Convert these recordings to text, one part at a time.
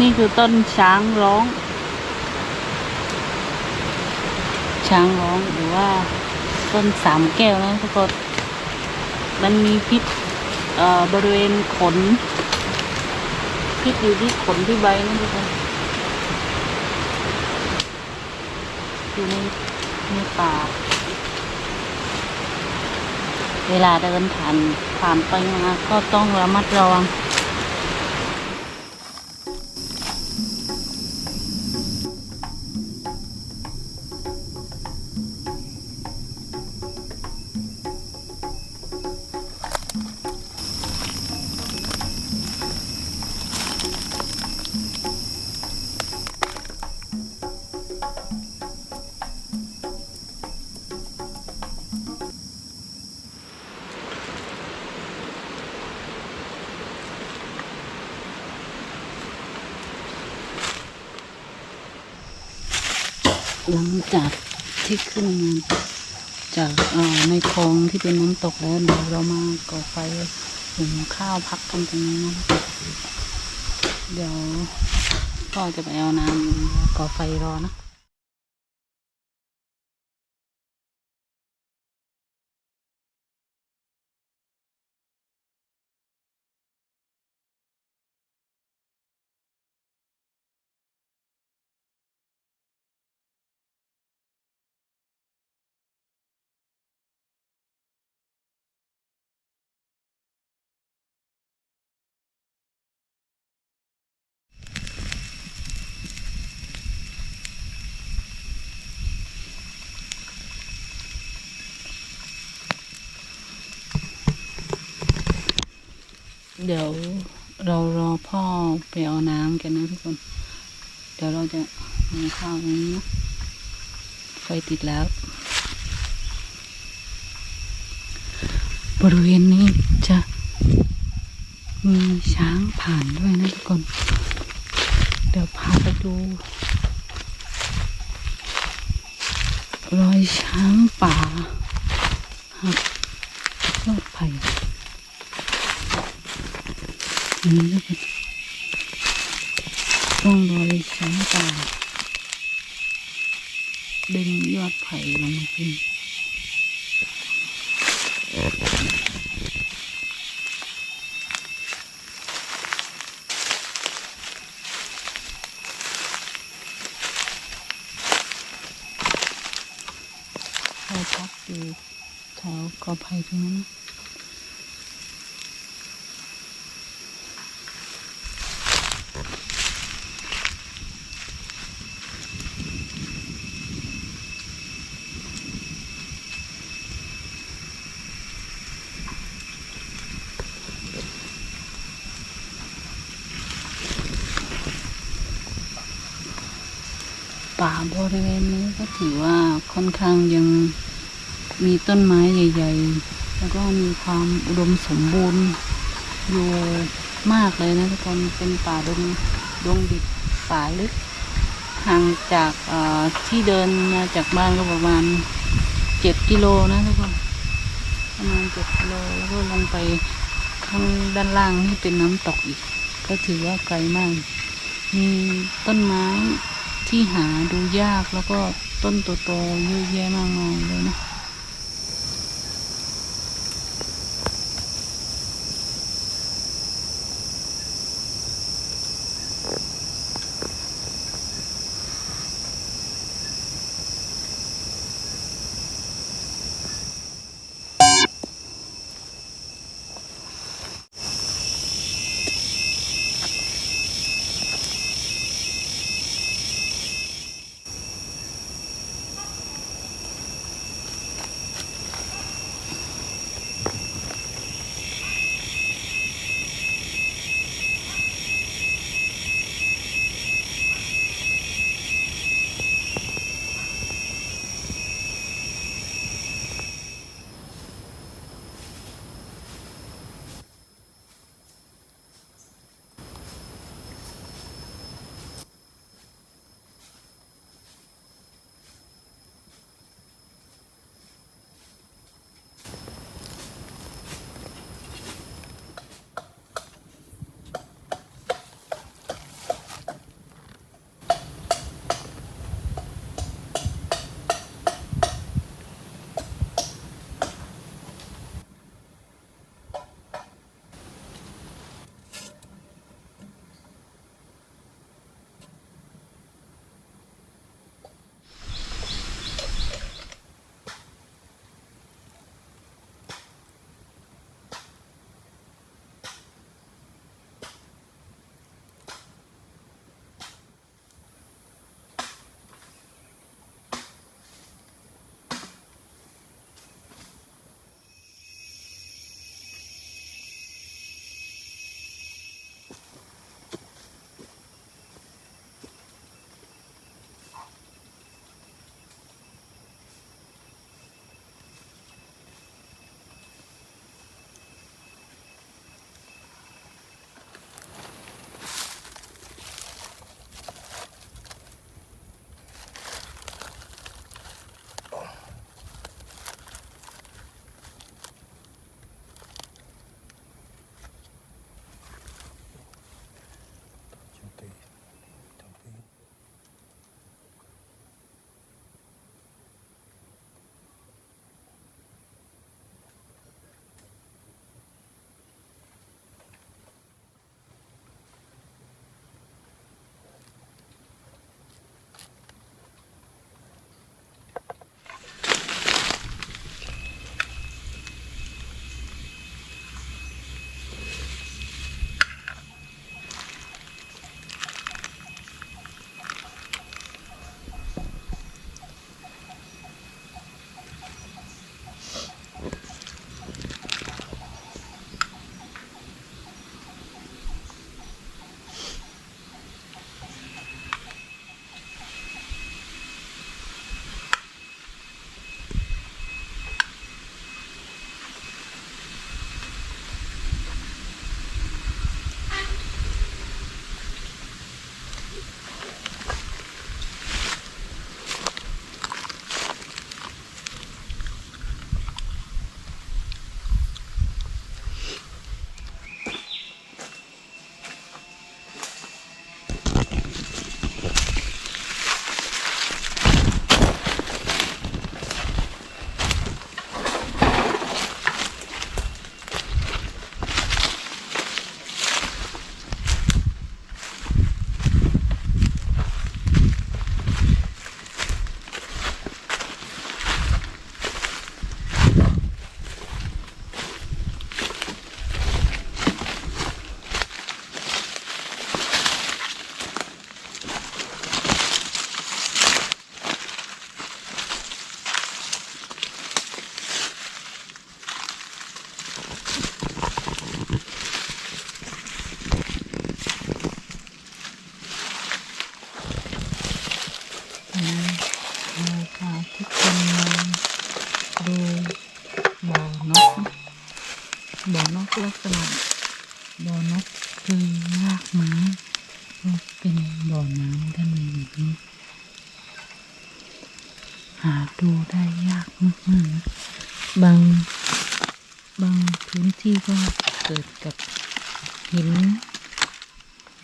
นี่คือต้นช้างร้อง ช้างร้องหรือว่าต้นสามแก้วนะทุกคนมันมีพิษเอ่อบริเวณขน พิษอยู่ที่ขนที่ใบนะทุกคนอยู่ในในป่าเวลาเดินผ่านผ่านไปมาก็ต้องระมัดระวัง หลังจากที่ขึ้นจากในคลองที่เป็นน้ำตกแล้วเดี๋ยวเรามาก่อไฟหุงข้าวพักกันตรงนี้นะเดี๋ยวพ่อจะไปเอาน้ำก่อไฟรอนะ เดี๋ยวเรารอพ่อไปเอาน้ำกันนะทุกคน เดี๋ยวเราจะหุงข้าวนี้ไฟติดแล้ว บริเวณนี้จะมีช้างผ่านด้วยนะทุกคน เดี๋ยวพาไปดู รอยช้างป่าหักยอดไผ่ อันนี้ก็เป็นร่องรอยช้างป่าดึงยอดไผ่ลงมากิน เราพักอยู่แถวกอไผ่ตรงนั้นป่าบริเวณนี้ก็ถือว่าค่อนข้างยัง มีต้นไม้ใหญ่ ๆ แล้วก็มีความอุดมสมบูรณ์อยู่มากเลยนะทุกคนเป็นป่าดงดงดิบป่าลึกห่างจากที่เดินมาจากบ้านก็ประมาณเจ็ดกิโลนะทุกคนประมาณเจ็ดกิโลแล้วก็ลงไปข้างด้านล่างนี่เป็นน้ำตกอีก ก็ถือว่าไกลมาก มีต้นไม้ที่หาดูยากแล้วก็ต้นโตๆเยอะแยะมากมายเลยนะ หาดูได้ยากมากๆ บางบางพื้นที่ก็เกิดกับหิน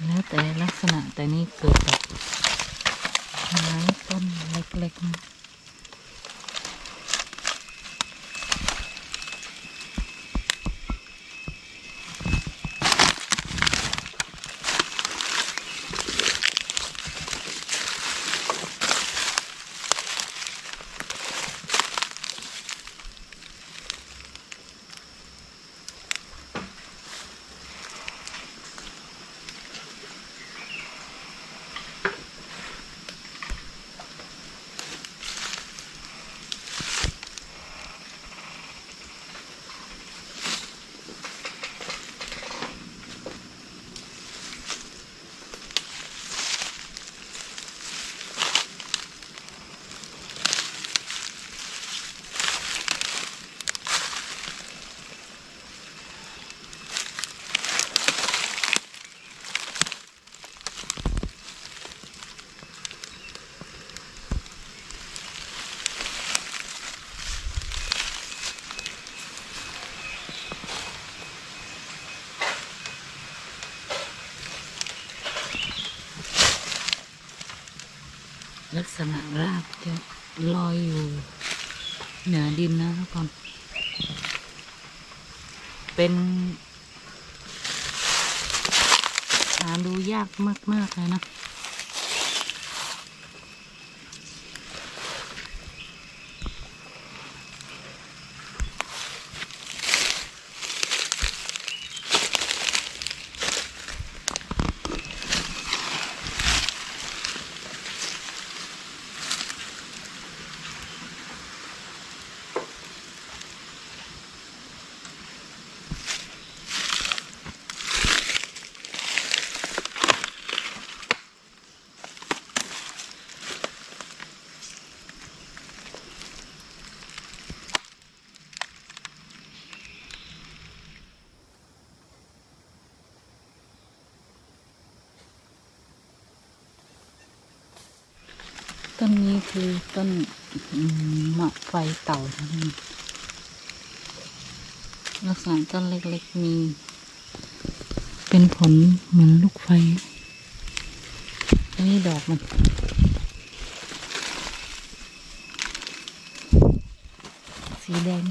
แล้วแต่ลักษณะแต่นี่เกิดกับไม้ต้นเล็กๆ กษณะรากจะลอยอยู่เหนือดินนะทุกคน เป็น หาดูยากมาก ๆ เลยนะ ต้นนี้คือต้นมะไฟเต่าลักษณะต้นเล็กๆมี เป็นผลเหมือนลูกไฟ นี่ดอกมันสีแดง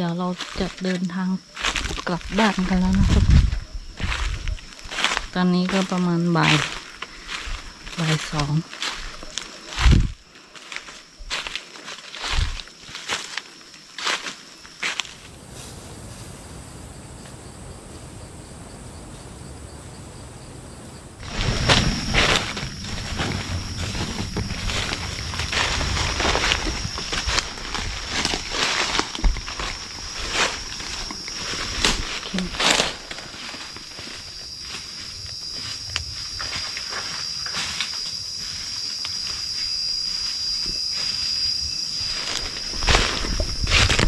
เดี๋ยวเราจะเดินทางกลับบ้านกันแล้วนะครับ ตอนนี้ก็ประมาณบ่ายบ่ายสอง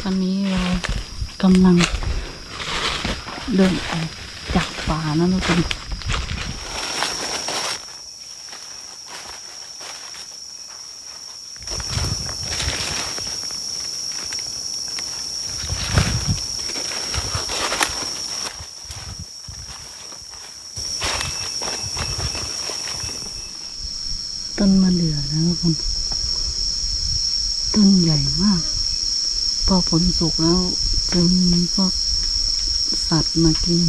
ตอนนี้เรากำลังเดินออกจากป่านะทุกคนต้นมะเดื่อนะทุกคนต้นใหญ่มาก พอผลสุกแล้ว จะมีพวกสัตว์มากิน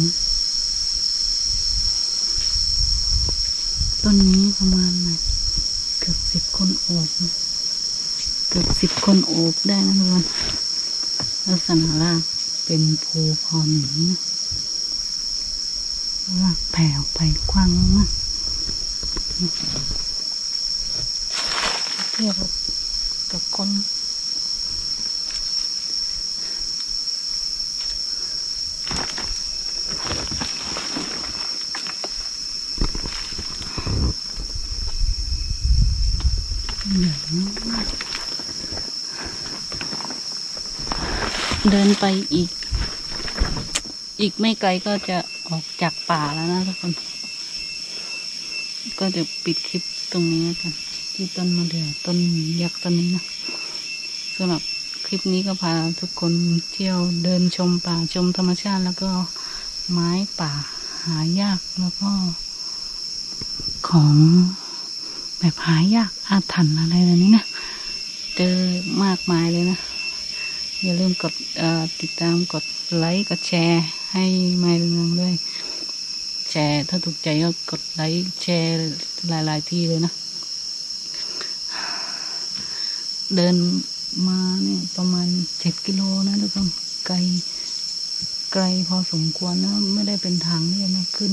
ต้นนี้ประมาณไหนเกือบสิบคนโอบเกือบสิบคนโอบได้นะทุกคนลักษณะรากเป็นภูพรอย่างนี้นะรากแผ่ไปกว้างมากเทียบกับคนใหญ่มาก เดินไปอีก อีกไม่ไกลก็จะออกจากป่าแล้วนะทุกคน ก็จะปิดคลิปตรงนี้แล้วกัน ที่ต้นมะเดื่อต้นยักษ์ต้นนี้นะสำหรับคลิปนี้ก็พาทุกคนเที่ยวเดินชมป่าชมธรรมชาติแล้วก็ไม้ป่าหายากแล้วก็ของ แบบหายากอาถรรพ์อะไรแบบนี้นะเจอมากมายเลยนะ อย่าลืมกดติดตามกดไลค์กดแชร์ให้ไมล์เรืองด้วย แชร์ถ้าถูกใจก็กดไลค์แชร์หลาย ๆ ที่เลยนะ เดินมาเนี่ยประมาณเจ็ดกิโลนะทุกคนไกลไกลพอสมควรนะ ไม่ได้เป็นทางเรียบนะขึ้น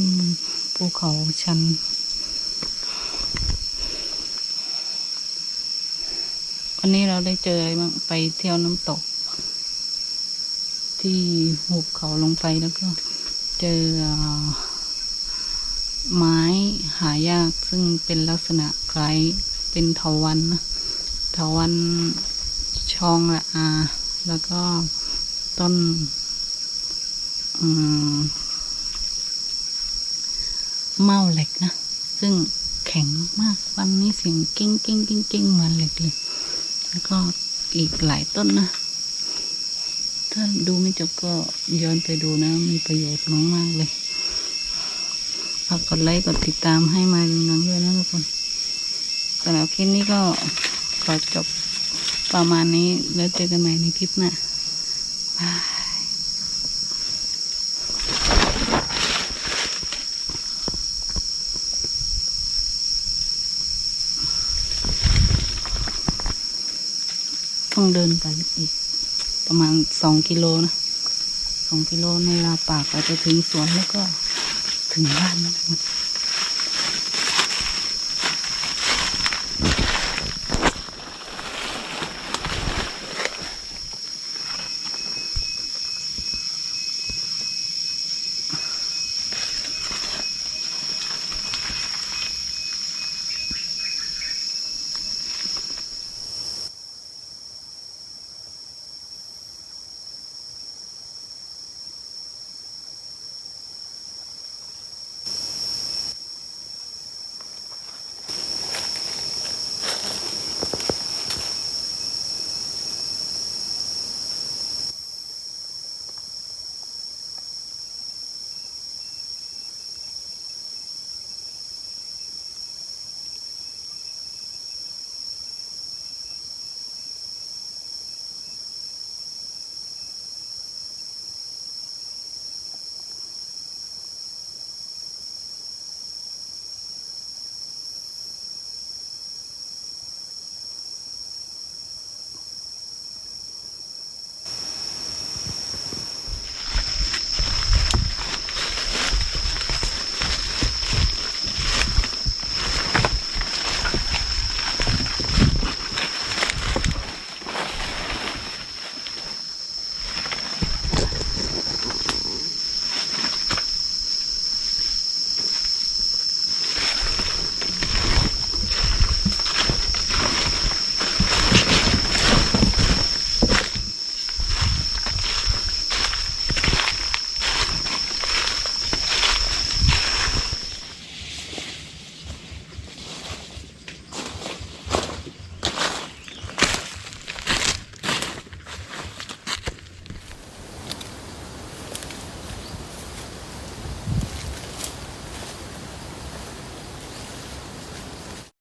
ภูเขาชัน วันนี้เราได้เจออะไรบ้างไปเที่ยวน้ำตก ที่หุบเขาลงไปแล้วก็ เจอไม้หายากซึ่งเป็นลักษณะคล้ายเป็นเถาวันนะเถาวันชองละอา แล้วก็ต้นอืมเมาเหล็กนะ ซึ่งแข็งมาก วันนี้เสียงกิ้งกิ้งกิ้งกิ้งเหมือนเหล็กเลย แล้วก็อีกหลายต้นนะ ถ้าดูไม่จบก็ย้อนไปดูนะ มีประโยชน์มากๆเลยฝากกดไลค์กดติดตามให้มาดูนังด้วยนะทุกคนสำหรับคลิปนี้ก็ขอจบประมาณนี้แล้วเจอกันใหม่ในคลิปหน้าบาย ต้องเดินไปอีก ประมาณสองกิโลนะสองกิโลในลาปากเราจะถึงสวนแล้วก็ถึงบ้านนะทุกคน